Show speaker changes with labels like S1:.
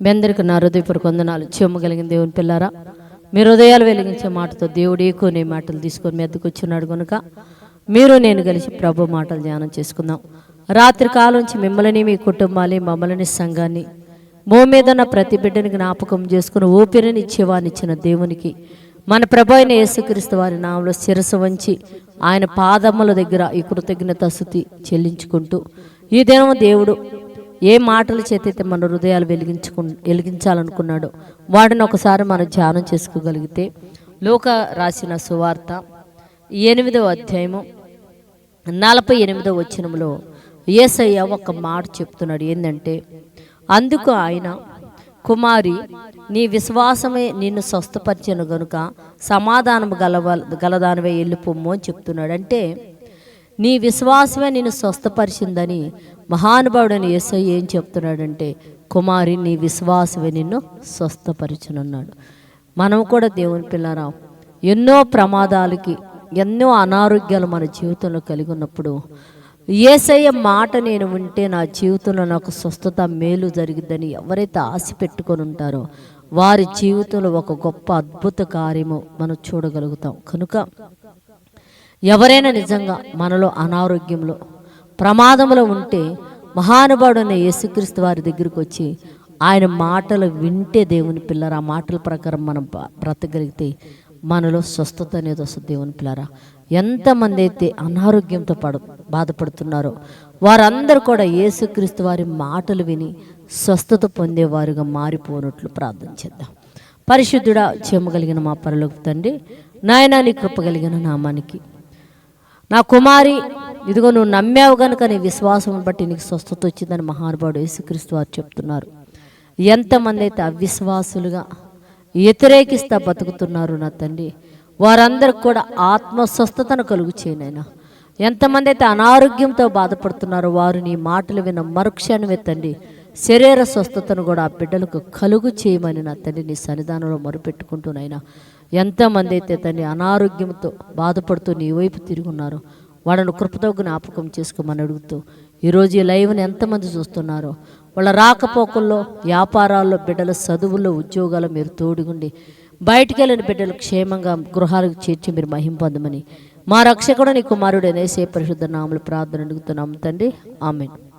S1: మీ అందరికీ నా హృదయపూర్వక వందనాలు. చెమ్మ కలిగిన దేవుని పిల్లారా మీ హృదయాలు వెలిగించే మాటతో దేవుడు ఎక్కువ మాటలు తీసుకొని మీ ఎద్దుకు వచ్చినాడు కనుక మీరు నేను కలిసి ప్రభు మాటలు ధ్యానం చేసుకుందాం. రాత్రి కాలం నుంచి మిమ్మల్ని మీ కుటుంబాన్ని మమ్మల్ని సంఘాన్ని భూమి మీద ఉన్న ప్రతి బిడ్డని జ్ఞాపకం చేసుకుని ఊపిరిని ఇచ్చేవాని ఇచ్చిన దేవునికి మన ప్రభు అయిన యేసుక్రీస్తు వారి నామలో శిరసు వంచి ఆయన పాదముల దగ్గర ఈ కృతజ్ఞత స్థుతి చెల్లించుకుంటూ ఈ దినం దేవుడు ఏ మాటల చేతైతే మన హృదయాలు వెలిగించుకు వెలిగించాలనుకున్నాడో వాడిని ఒకసారి మనం ధ్యానం చేసుకోగలిగితే లోక రాసిన సువార్త ఎనిమిదవ అధ్యాయము నలభై ఎనిమిదవ వచ్చినంలో ఏసయ్య ఒక మాట చెప్తున్నాడు. ఏంటంటే అందుకు ఆయన కుమారి నీ విశ్వాసమే నిన్ను స్వస్థపరిచను గనుక సమాధానం గలవ గలదానివే వెళ్ళిపోమ్ము అని చెప్తున్నాడు. అంటే నీ విశ్వాసమే నిన్ను స్వస్థపరిచిందని మహానుభావుడని యేసై ఏం చెప్తున్నాడంటే కుమారి నీ విశ్వాసమే నిన్ను స్వస్థపరిచనున్నాడు. మనం కూడా దేవుని పిల్లరా ఎన్నో ప్రమాదాలకి ఎన్నో అనారోగ్యాలు మన జీవితంలో కలిగి ఉన్నప్పుడు ఏసయ్య మాట నేను ఉంటే నా జీవితంలో నాకు స్వస్థత మేలు జరిగిద్దని ఎవరైతే ఆశ పెట్టుకొని ఉంటారో వారి జీవితంలో ఒక గొప్ప అద్భుత కార్యము మనం చూడగలుగుతాం. కనుక ఎవరైనా నిజంగా మనలో అనారోగ్యంలో ప్రమాదంలో ఉంటే మహానుభావుడైన యేసుక్రీస్తు వారి దగ్గరికి వచ్చి ఆయన మాటలు వింటే దేవుని పిల్లరా ఆ మాటల ప్రకారం మనం బ్రతకగలిగితే మనలో స్వస్థత అనేది వస్తుంది దేవుని పిల్లరా. ఎంతమంది అయితే అనారోగ్యంతో పడ బాధపడుతున్నారో వారందరూ కూడా యేసుక్రీస్తు వారి మాటలు విని స్వస్థత పొందేవారుగా మారిపోనట్లు ప్రార్థన చేద్దాం. పరిశుద్ధుడా చెమ్మగలిగిన మా పరలోకి తండ్రి నాయనా నీ కృప కలిగిన నామానికి నా కుమారి ఇదిగో నువ్వు నమ్మావు కనుక నీ విశ్వాసం బట్టి నీకు స్వస్థత వచ్చిందని మహానుభావుడు యేసుక్రీస్తు వారు చెప్తున్నారు. ఎంతమంది అయితే అవిశ్వాసులుగా వ్యతిరేకిస్తా బతుకుతున్నారు నా తండ్రి వారందరికి కూడా ఆత్మ స్వస్థతను కలుగు చేయనైనా ఎంతమంది అయితే అనారోగ్యంతో బాధపడుతున్నారో వారు నీ మాటలు విన్న మరుక్షణమే తండ్రి శరీర స్వస్థతను కూడా ఆ బిడ్డలకు కలుగు చేయమని నా తండ్రిని సన్నిధానంలో మొరుపెట్టుకుంటూనైనా ఎంతమంది అయితే తండ్రి అనారోగ్యంతో బాధపడుతూ నీ వైపు తిరుగున్నారో ఉన్నారో వాళ్ళను కృపతో జ్ఞాపకం చేసుకోమని అడుగుతూ ఈరోజు ఈ లైవ్ని ఎంతమంది చూస్తున్నారో వాళ్ళ రాకపోకల్లో వ్యాపారాల్లో బిడ్డల చదువుల్లో ఉద్యోగాలు మీరు తోడుగుండి బయటికి వెళ్ళిన బిడ్డలు క్షేమంగా గృహాలకు చేర్చి మీరు మహింపొందమని మా రక్షకుడు నీ కుమారుడు అనేసే పరిశుద్ధ నామలు ప్రార్థన అడుగుతున్నాం తండ్రి. ఆమెను.